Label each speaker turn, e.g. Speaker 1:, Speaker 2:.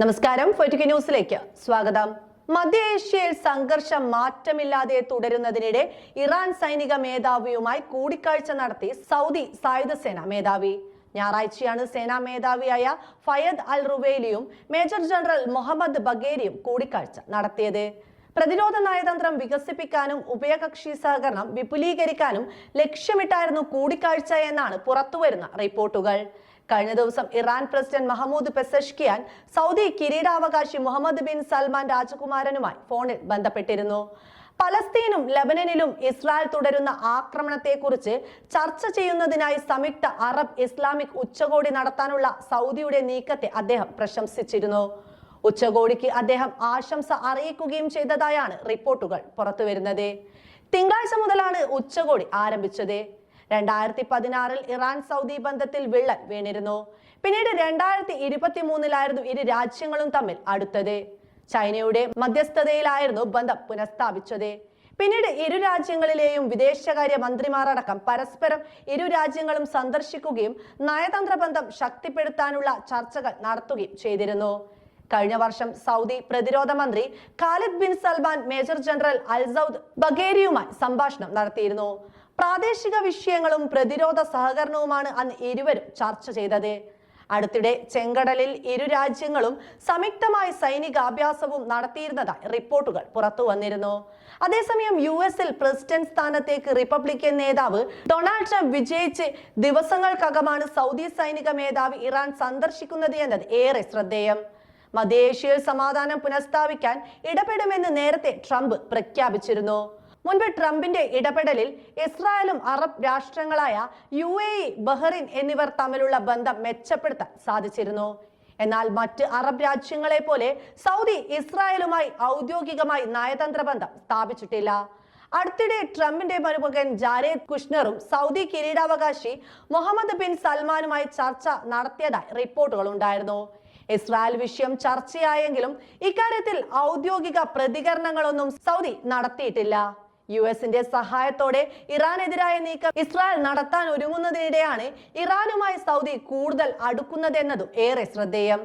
Speaker 1: നമസ്കാരം. ഫൊറ്റിക്ക് ന്യൂസിലേക്ക് സ്വാഗതം. മധ്യ ഏഷ്യയിൽ സംഘർഷം മാറ്റമില്ലാതെ തുടരുന്നതിനിടെ ഇറാൻ സൈനിക മേധാവിയുമായി കൂടിക്കാഴ്ച നടത്തി സൗദി സായുധ സേന മേധാവി. ഞായറാഴ്ചയാണ് സേനാ മേധാവിയായ ഫയദ് അൽ റുവേലിയും മേജർ ജനറൽ മുഹമ്മദ് ബഗേരിയും കൂടിക്കാഴ്ച നടത്തിയത്. പ്രതിരോധ നയതന്ത്രം വികസിപ്പിക്കാനും ഉഭയകക്ഷി സഹകരണം വിപുലീകരിക്കാനും ലക്ഷ്യമിട്ടായിരുന്നു കൂടിക്കാഴ്ച എന്നാണ് പുറത്തുവരുന്ന റിപ്പോർട്ടുകൾ. കഴിഞ്ഞ ദിവസം Iran president Mahmoud Pezeshkian Saudi കിരീടാവകാശി മുഹമ്മദ് ബിൻ സൽമാൻ രാജകുമാരനുമായി ഫോണിൽ ബന്ധപ്പെട്ടിരുന്നു. പലസ്തീനും ലബനനിലും ഇസ്രായേൽ തുടരുന്ന ആക്രമണത്തെക്കുറിച്ച് ചർച്ച ചെയ്യുന്നതിനായി സംയുക്ത അറബ് ഇസ്ലാമിക് ഉച്ചകോടി നടത്താനുള്ള സൗദിയുടെ നീക്കത്തെ അദ്ദേഹം പ്രശംസിച്ചിരുന്നു. ഉച്ചകോടിക്ക് അദ്ദേഹം ആശംസ അറിയിക്കുകയും ചെയ്തതായാണ് റിപ്പോർട്ടുകൾ പുറത്തുവരുന്നത്. തിങ്കളാഴ്ച മുതലാണ് ഉച്ചകോടി ആരംഭിച്ചത്. രണ്ടായിരത്തി പതിനാറിൽ ഇറാൻ സൗദി ബന്ധത്തിൽ വിള്ളൽ വീണിരുന്നു. പിന്നീട് രണ്ടായിരത്തി ഇരുപത്തി മൂന്നിലായിരുന്നു ഇരു രാജ്യങ്ങളും തമ്മിൽ അടുത്തത്. ചൈനയുടെ മധ്യസ്ഥതയിലായിരുന്നു ബന്ധം പുനഃസ്ഥാപിച്ചത്. പിന്നീട് ഇരു രാജ്യങ്ങളിലെയും വിദേശകാര്യ മന്ത്രിമാരടക്കം പരസ്പരം ഇരു രാജ്യങ്ങളും സന്ദർശിക്കുകയും നയതന്ത്ര ബന്ധം ശക്തിപ്പെടുത്താനുള്ള ചർച്ചകൾ നടത്തുകയും ചെയ്തിരുന്നു. കഴിഞ്ഞ വർഷം സൗദി പ്രതിരോധ മന്ത്രി Khalid bin Salman major general Al Saud ബഗേരിയുമായി സംഭാഷണം നടത്തിയിരുന്നു. പ്രാദേശിക വിഷയങ്ങളും പ്രതിരോധ സഹകരണവുമാണ് അന്ന് ഇരുവരും ചർച്ച ചെയ്തത്. അടുത്തിടെ ചെങ്കടലിൽ ഇരു രാജ്യങ്ങളും സംയുക്തമായി സൈനികാഭ്യാസവും നടത്തിയിരുന്നതായി റിപ്പോർട്ടുകൾ പുറത്തു വന്നിരുന്നു. അതേസമയം യു എസിൽ പ്രസിഡന്റ് സ്ഥാനത്തേക്ക് റിപ്പബ്ലിക്കൻ നേതാവ് ഡൊണാൾഡ് ട്രംപ് വിജയിച്ച് ദിവസങ്ങൾക്കകമാണ് സൗദി സൈനിക മേധാവി ഇറാൻ സന്ദർശിക്കുന്നത് എന്നത് ഏറെ ശ്രദ്ധേയം. മധ്യേഷ്യയിൽ സമാധാനം പുനഃസ്ഥാപിക്കാൻ ഇടപെടുമെന്ന് നേരത്തെ ട്രംപ് പ്രഖ്യാപിച്ചിരുന്നു. മുൻപ് ട്രംപിന്റെ ഇടപെടലിൽ ഇസ്രായേലും അറബ് രാഷ്ട്രങ്ങളായ യു എ ഇ ബഹ്റിൻ എന്നിവർ തമ്മിലുള്ള ബന്ധം മെച്ചപ്പെടുത്താൻ സാധിച്ചിരുന്നു. എന്നാൽ മറ്റ് അറബ് രാജ്യങ്ങളെ പോലെ സൗദി ഇസ്രായേലുമായി ഔദ്യോഗികമായി നയതന്ത്ര ബന്ധം സ്ഥാപിച്ചിട്ടില്ല. അടുത്തിടെ ട്രംപിന്റെ മരുമകൻ ജാരേദ് കുഷ്ണറും സൗദി കിരീടാവകാശി മുഹമ്മദ് ബിൻ സൽമാനുമായി ചർച്ച നടത്തിയതായി റിപ്പോർട്ടുകൾ ഉണ്ടായിരുന്നു ഇസ്രായേൽ വിഷയം ചർച്ചയായെങ്കിലും ഇക്കാര്യത്തിൽ ഔദ്യോഗിക പ്രതികരണങ്ങളൊന്നും സൗദി നടത്തിയിട്ടില്ല. യു എസിന്റെ സഹായത്തോടെ ഇറാനെതിരായ നീക്കം ഇസ്രായേൽ നടത്താൻ ഒരുങ്ങുന്നതിനിടെയാണ് ഇറാനുമായി സൗദി കൂടുതൽ അടുക്കുന്നതെന്നതും ഏറെ ശ്രദ്ധേയം.